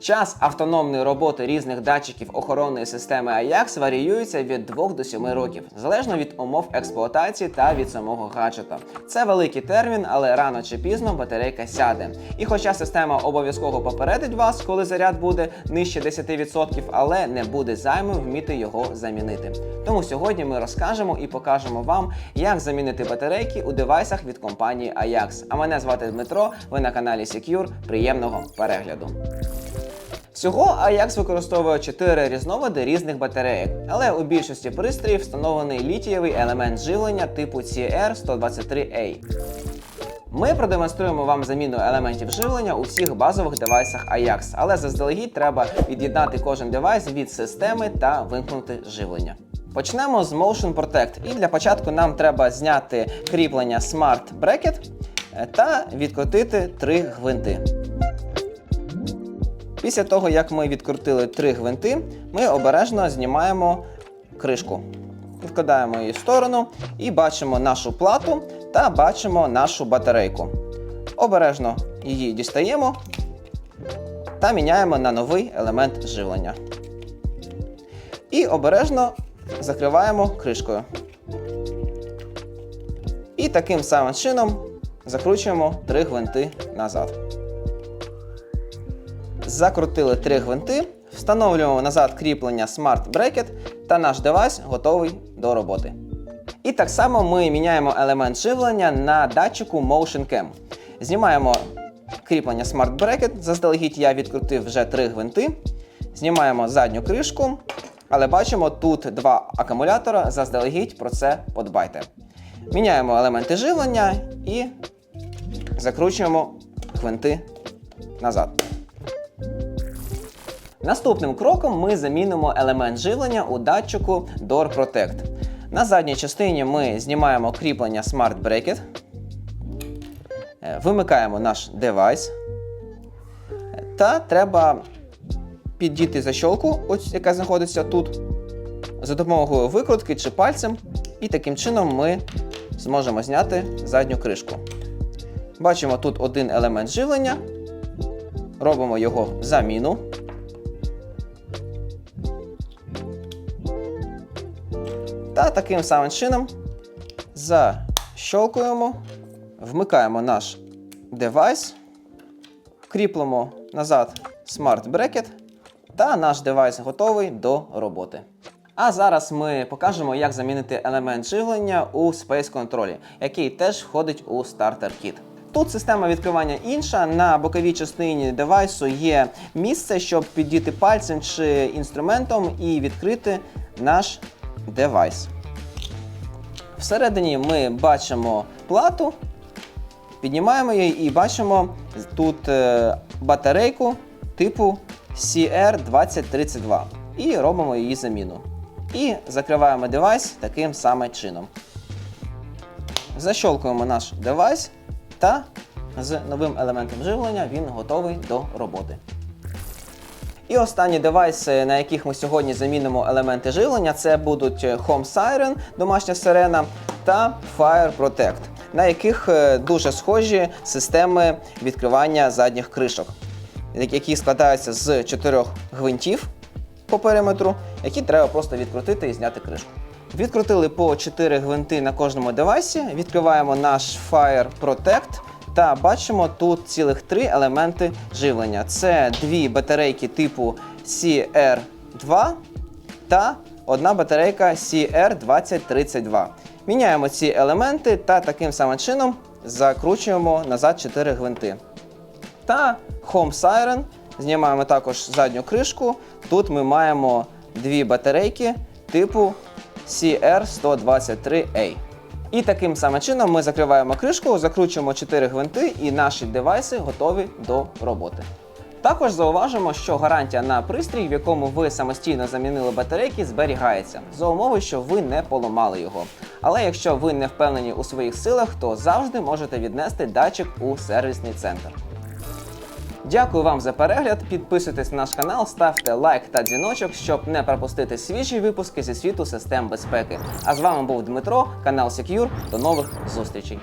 Час автономної роботи різних датчиків охоронної системи AJAX варіюється від 2 до 7 років, залежно від умов експлуатації та від самого гаджета. Це великий термін, але рано чи пізно батарейка сяде. І хоча система обов'язково попередить вас, коли заряд буде нижче 10%, але не буде займим вміти його замінити. Тому сьогодні ми розкажемо і покажемо вам, як замінити батарейки у девайсах від компанії AJAX. А мене звати Дмитро. Ви на каналі Secure. Приємного перегляду. Всього AJAX використовує 4 різновиди різних батарейок, але у більшості пристроїв встановлений літієвий елемент живлення типу CR123A. Ми продемонструємо вам заміну елементів живлення у всіх базових девайсах AJAX, але заздалегідь треба від'єднати кожен девайс від системи та вимкнути живлення. Почнемо з Motion Protect. І для початку нам треба зняти кріплення Smart Bracket е, та відкрутити три гвинти. Після того, як ми відкрутили три гвинти, ми обережно знімаємо кришку. Відкладаємо її в сторону і бачимо нашу плату та бачимо нашу батарейку. Обережно її дістаємо та міняємо на новий елемент живлення. І обережно закриваємо кришкою. І таким самим чином закручуємо три гвинти назад. Закрутили три гвинти, встановлюємо назад кріплення Smart Bracket та наш девайс готовий до роботи. І так само ми міняємо елемент живлення на датчику Motion Cam. Знімаємо кріплення Smart Bracket, заздалегідь я відкрутив вже три гвинти. Знімаємо задню кришку, але бачимо тут два акумулятора, заздалегідь про це подбайте. Міняємо елементи живлення і закручуємо гвинти назад. Наступним кроком ми замінимо елемент живлення у датчику Door Protect. На задній частині ми знімаємо кріплення Smart Bracket, Е, вимикаємо наш девайс. Та треба піддіти защолку, ось яка знаходиться тут, за допомогою викрутки чи пальцем, і таким чином ми зможемо зняти задню кришку. Бачимо тут один елемент живлення, робимо його заміну. Та таким самим чином защолкуємо, вмикаємо наш девайс, кріплемо назад Bracket, та наш девайс готовий до роботи. А зараз ми покажемо, як замінити елемент живлення у Space Control, який теж входить у Starter Kit. Тут система відкривання інша. На боковій частині девайсу є місце, щоб піддіти пальцем чи інструментом і відкрити наш девайс. Всередині ми бачимо плату, піднімаємо її і бачимо тут е, батарейку типу CR2032 і робимо її заміну. І закриваємо девайс таким самим чином. Защолкуємо наш девайс та з новим елементом живлення він готовий до роботи. І останні девайси, на яких ми сьогодні замінимо елементи живлення, це будуть Home Siren, домашня сирена, та Fire Protect, на яких е, дуже схожі системи відкривання задніх кришок, які складаються з чотирьох гвинтів по периметру, які треба просто відкрутити і зняти кришку. Відкрутили по 4 гвинти на кожному девайсі, відкриваємо наш Fire Protect та бачимо тут цілих три елементи живлення. Це дві батарейки типу CR2 та одна батарейка CR2032. Міняємо ці елементи та таким самим чином закручуємо назад 4 гвинти. Та Home Siren. Знімаємо також задню кришку. Тут ми маємо дві батарейки типу CR123A. І таким самим чином ми закриваємо кришку, закручуємо 4 гвинти і наші девайси готові до роботи. Також зауважимо, що гарантія на пристрій, в якому ви самостійно замінили батарейки, зберігається за умови, що ви не поламали його. Але якщо ви не впевнені у своїх силах, то завжди можете віднести датчик у сервісний центр. Дякую вам за перегляд. Підписуйтесь на наш канал, ставте лайк та дзвіночок, щоб не пропустити свіжі випуски зі світу систем безпеки. А з вами був Дмитро, канал Secure. До нових зустрічей.